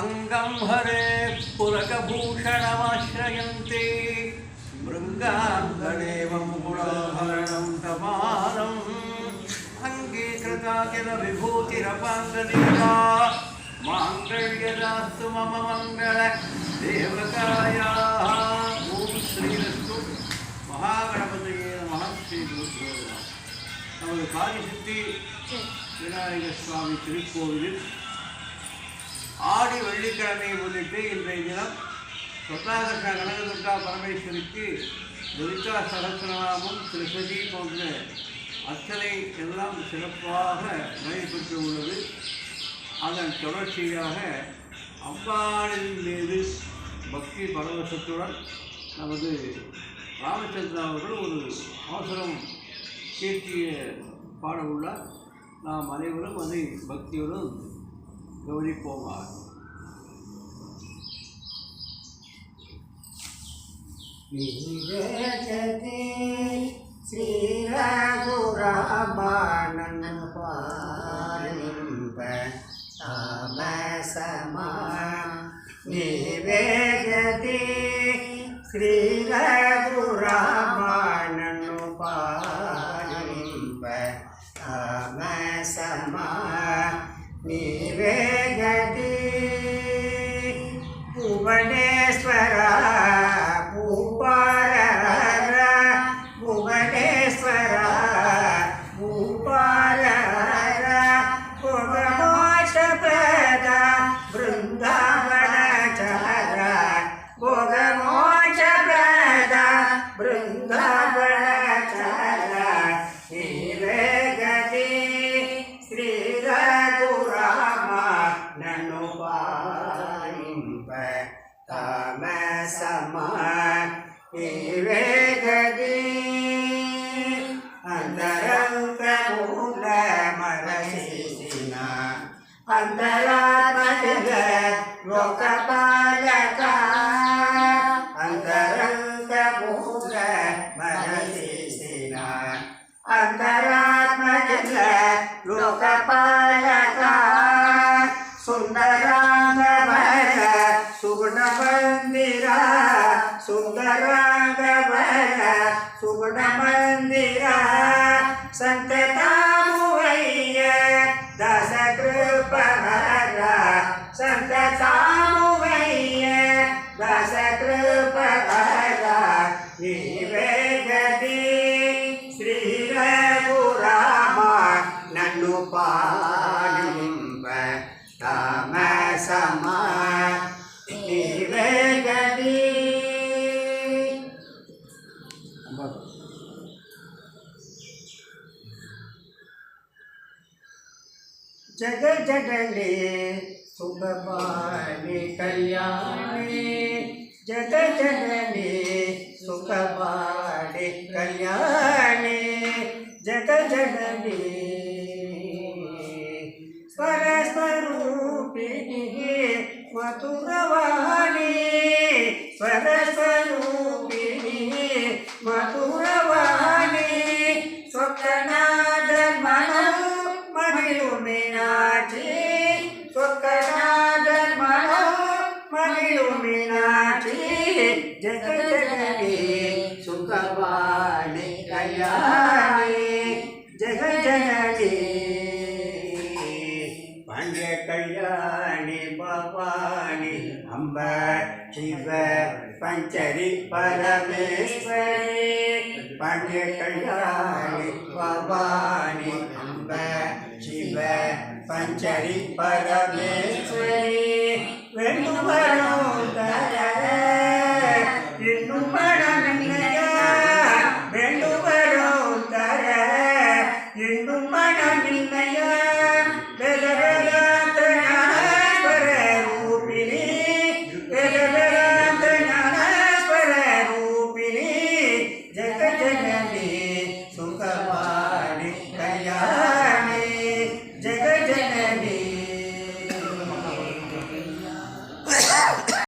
अङ्गं हरे पुरकभूषणमाश्रयन्ते मृङ्गाङ्गदेवं गुणाभरणं कपालम् अङ्गीकृता किल विभूतिरपाङ्गदेवा माङ्गल्यदास्तु मम मङ्गल देवकायाः ॐ श्रीरस्तु மகாகணபதியே நம ஸ்ரீ குருத்ரோ நமः. நமது காளிசித்தி விநாயகர் சுவாமி திருக்கோவிலில் ஆடி வெள்ளிக்கிழமையை முன்னிட்டு இன்றைய தினம் சொத்தாகர்ஷ கனகதுர்கா பரமேஸ்வரிக்கு துர்கா சகசிரநாமம் திருசதி போன்ற அர்ச்சனை எல்லாம் சிறப்பாக நடைபெற்று உள்ளது அதன் தொடர்ச்சியாக அம்பாளின் மீது பக்தி பரவசத்துடன் நமது ராமச்சந்திரன் அவர்கள் ஒரு அவசரம் கீர்த்திய பாட உள்ளார். நாம் அனைவரும் அதை பக்தியுடன் गौरी पोमार श्री रघुरामानंद ಭುವನೇಶ್ವರ ನೀವೇಗದಿ ಅಂತರಂಗ ಮೂಲ ಮರಸಿನ ಅಂತರಾತ್ಮಜ ಲೋಕಪಾಲಕ ಅಂತರಂಗ ಮೂಲ ಮರಸಿನ ಅಂತರಾತ್ಮಜ ಲೋಕಪಾಲಕ ಸುಂದರಾಂಗಮಯ ಸುಗುಣ ಮಂದಿರ சுந்தராகவர சுகுணமந்திர சங்கதாமுவைய தசகிருபர சங்கதாமுவைய தசகிருபர நிவேகதி ஸ்ரீரகுராம நன்னு பாடும் தாமசமாய் जग जगले, शुभ बाने कल्याणे। जग जगले सुख बाने कल्याणी। जग जगले स्वरस्वरूपिणी मथुरवाणी स्वरस्वरूपिणी मधुरवाणी, स्वप्न ಕಾಣಿ ಜಗಜನನಿ ಸುಖವಾಣಿ ಕಲ್ಯಾಣಿ ಜಗಜನನಿ ಪಾಂಡ್ಯ ಕಲ್ಯಾಣಿ ಭವಾನಿ ಅಂಬ ಶಿವ ಪಂಚರಿ ಪರಮೇಶ್ವರಿ ಪಾಂಡ್ಯ ಕಲ್ಯಾಣಿ ಭವಾನಿ ಅಂಬ ಶಿವ ಪಂಚರಿ ಪರಮೇಶ್ವರಿ ವೆಂಬರನು